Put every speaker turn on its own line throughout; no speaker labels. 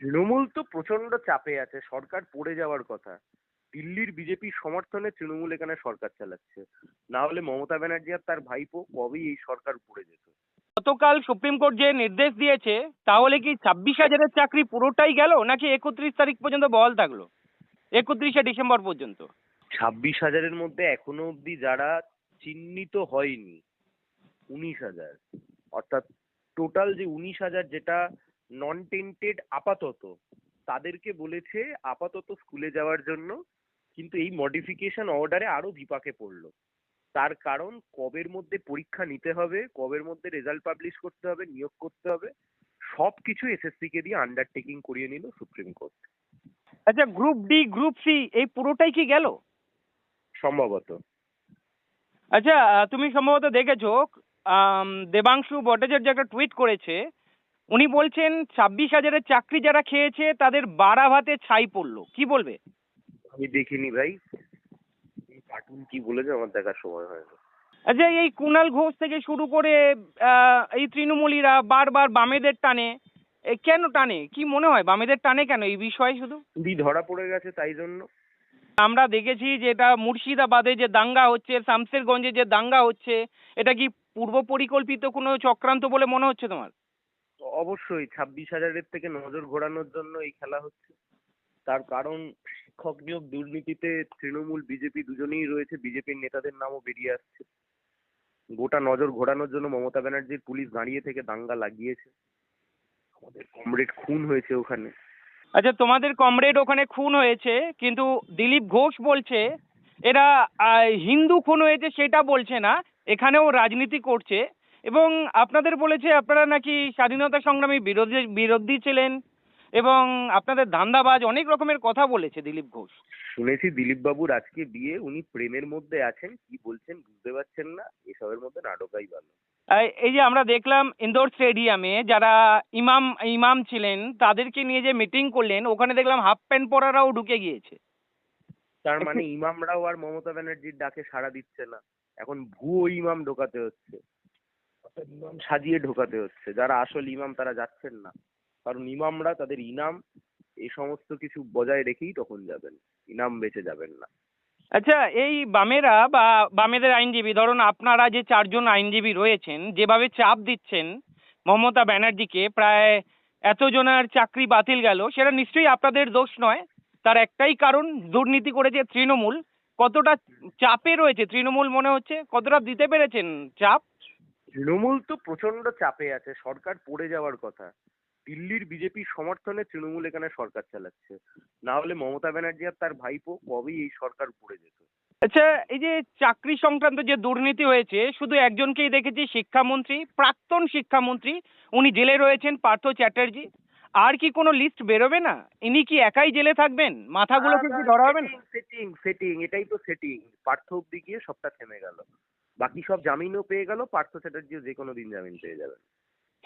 তৃণমূল তো প্রচণ্ড চাপে আছে সরকার পড়ে যাওয়ার কথা। দিল্লির বিজেপির সমর্থনে তৃণমূল এখানে সরকার চালাচ্ছে। না হলে মমতা ব্যানার্জি আর তার ভাইপো কবেই এই সরকার পড়ে যেত?
গতকাল সুপ্রিম কোর্ট যে নির্দেশ দিয়েছে তাহলে কি ছাব্বিশ হাজারের চাকরি পুরোটাই গেল নাকি একত্রিশ তারিখ পর্যন্ত বহাল থাকল? একত্রিশে ডিসেম্বর পর্যন্ত।
ছাব্বিশ হাজারের মধ্যে এখনও অবধি যারা চিহ্নিত হয়নি উনিশ হাজার। অর্থাৎ টোটাল যে উনিশ হাজার যেটা নন টেন্টেড আপাতত। তাদেরকে বলেছে আপাতত স্কুলে যাওয়ার জন্য কিন্তু এই মডিফিকেশন অর্ডারে আরও বিপাকে পড়ল। তার কারণ কবের মধ্যে পরীক্ষা নিতে হবে কবের মধ্যে রেজাল্ট পাবলিশ করতে হবে নিয়োগ করতে হবে সব কিছু এসএসসি কে দিয়ে আন্ডারটেকিং করিয়ে নিল সুপ্রিম কোর্ট।
আচ্ছা গ্রুপ ডি গ্রুপ সি এই পুরোটাই কি গেল?
সম্ভবত।
আচ্ছা তুমি সম্ভবত দেখেছ দেবাংশু ভট্টাচার্য একটা টুইট করেছে উনি বলছেন ছাব্বিশ হাজারের চাকরি যারা খেয়েছে তাদের বাড়া ভাতে ছাই পড়ল। কি বলবে?
আমি দেখিনি ভাই। এই কার্টুন কি বলেছে আমার দেখার সময় হয় না
আচ্ছা এই কুণাল ঘোষ থেকে শুরু করে এই তৃণমূলীরা বারবার বামেদের টানে। কেন টানে? কি মনে হয়? বামেদের টানে কেন? এই বিষয়ে শুধু?
চুরি ধরা পড়ে গেছে তাই জন্য।
আমরা দেখেছি যে এটা মুর্শিদাবাদে যে দাঙ্গা হচ্ছে শামসেরগঞ্জে যে দাঙ্গা হচ্ছে এটা কি পূর্ব পরিকল্পিত কোনো চক্রান্ত বলে মনে হচ্ছে তোমার?
অবশ্যই ছাব্বিশ হাজারের থেকে নজর ঘোরানোর জন্য এই খেলা হচ্ছে। তার কারণ, শিক্ষক নিয়োগ দুর্নীতিতে তৃণমূল, বিজেপি দুজনেই রয়েছে। বিজেপির নেতাদের নামও বেরিয়ে আসছে। গোটা নজর ঘোরানোর জন্য মমতা ব্যানার্জির পুলিশ দাঁড়িয়ে থেকে দাঙ্গা লাগিয়েছে। আমাদের কমরেড খুন হয়েছে ওখানে।
আচ্ছা তোমাদের কমরেড ওখানে খুন হয়েছে, কিন্তু দিলীপ ঘোষ বলছে, এরা হিন্দু খুন হয়েছে সেটা বলছে না, এখানেও রাজনীতি করছে। এবং আপনাদের বলেছে আপনারা নাকি স্বাধীনতা সংগ্রামী বিরোধী বিরোধী ছিলেন এবং আপনাদের ধান্দাবাজ অনেক রকমের কথা বলেছে দিলীপ ঘোষ।
শুনেছি দিলীপ বাবুর আজকে বিয়ে উনি প্রেমের মধ্যে আছেন কি বলছেন বুঝতে পারছেন না এসবের মধ্যে নাটকাই ভালো।
এই যে আমরা দেখলাম ইন্দোর স্টেডিয়ামে যারা ইমাম ইমাম ছিলেন তাদেরকে নিয়ে যে মিটিং করলেন ওখানে দেখলাম হাফ প্যান্ট পরারাও ঢুকে গিয়েছে।
তার মানে ইমামরাও আর মমতা ব্যানার্জির ডাকে সাড়া দিচ্ছে না। এখন ভুয়ো ইমাম ঢোকাতে হচ্ছে। ইমাম সাজিয়ে ঢোকাতে হচ্ছে। যারা আসল ইমাম তারা যাচ্ছেন না। কারণ ইমামরা তাদের ইনাম, এই সমস্ত কিছু বজায় রেখেই তখন যাবেন। ইনাম বেঁচে যাবেন না।
আচ্ছা এই বামেরা বা বামেদের আইনজীবী, ধরুন আপনারা যে চারজন আইনজীবী রয়েছেন, যেভাবে চাপ দিচ্ছেন মমতা ব্যানার্জিকে, প্রায় এতজনের চাকরি বাতিল গেল, সেটা নিশ্চয়ই আপনাদের দোষ নয়। তার একটাই কারণ, দুর্নীতি করেছে তৃণমূল। কতটা চাপে রয়েছে তৃণমূল মনে হচ্ছে? কতটা দিতে পেরেছেন চাপ?
তৃণমূল তো প্রচণ্ড চাপে আছে সরকার পড়ে যাওয়ার কথা। দিল্লির বিজেপির সমর্থনে তৃণমূল এখানে সরকার চালাচ্ছে। না হলে মমতা ব্যানার্জি আর তার ভাইপো কবেই এই সরকার পড়ে যেত?
আচ্ছা এই যে চাকরি সংক্রান্ত যে দুর্নীতি হয়েছে শুধু একজনকেই দেখেছি শিক্ষামন্ত্রী প্রাক্তন শিক্ষামন্ত্রী উনি জেলে রয়েছেন পার্থ চ্যাটার্জি। আর কি কোনো লিস্ট বেরোবে না? ইনি কি একাই জেলে থাকবেন? মাথাগুলোকে কি ধরা হবে না?
সেটিং সেটিং এটাই তো সেটিং পার্থ অব্দি গিয়ে সবটা থেমে গেল। বাকি সব জামিনও পেয়ে গেল পার্থ চ্যাটার্জিও যে কোনো দিন জামিন পেয়ে যাবেন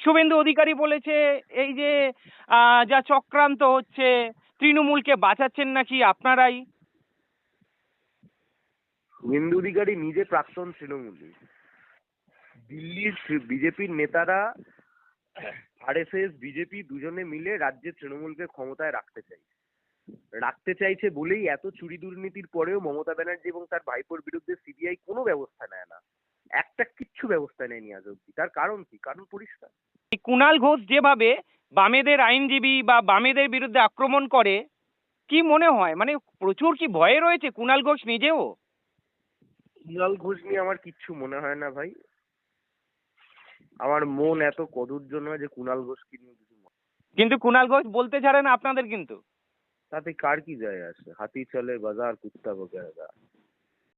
শুভেন্দু অধিকারী বলেছে এই যে যা চক্রান্ত হচ্ছে তৃণমূলকে বাঁচাচ্ছেন নাকি আপনারাই?
শুভেন্দু অধিকারী নিজে প্রাক্তন তৃণমূলী। দিল্লির বিজেপির নেতারা আরএসএস বিজেপি দুজনে মিলে রাজ্যে তৃণমূলকে ক্ষমতায় রাখতে চাইছে। রাখতে চাইছে বলেই এত চুরি দুর্নীতির পরেও মমতা ব্যানার্জি এবং তার ভাইপোর বিরুদ্ধে সিবিআই কোনো ব্যবস্থা নেয় না। একটা কিচ্ছু ব্যবস্থা নেয়নি আজ অব্দি তার কারণ কি? কারণ পরিষ্কার।
কুণাল ঘোষ যেভাবে বামেদের আইনজীবী বা বামেদের বিরুদ্ধে আক্রমণ করে কি মনে হয়? মানে প্রচুর কি ভয়ে রয়েছে কুণাল ঘোষ নিজেও?
কুণাল ঘোষ নিয়ে আমার কিচ্ছু মনে হয় না ভাই। আমার মন এত কদর্য জন্য যে কুণাল ঘোষকে নিয়ে কিছু
কিন্তু কুণাল ঘোষ বলতে ছাড়ে না আপনাদের কিন্তু।
साथ ही काळजी जाय असं हाती चले बाज़ार कुत्ता वगैरे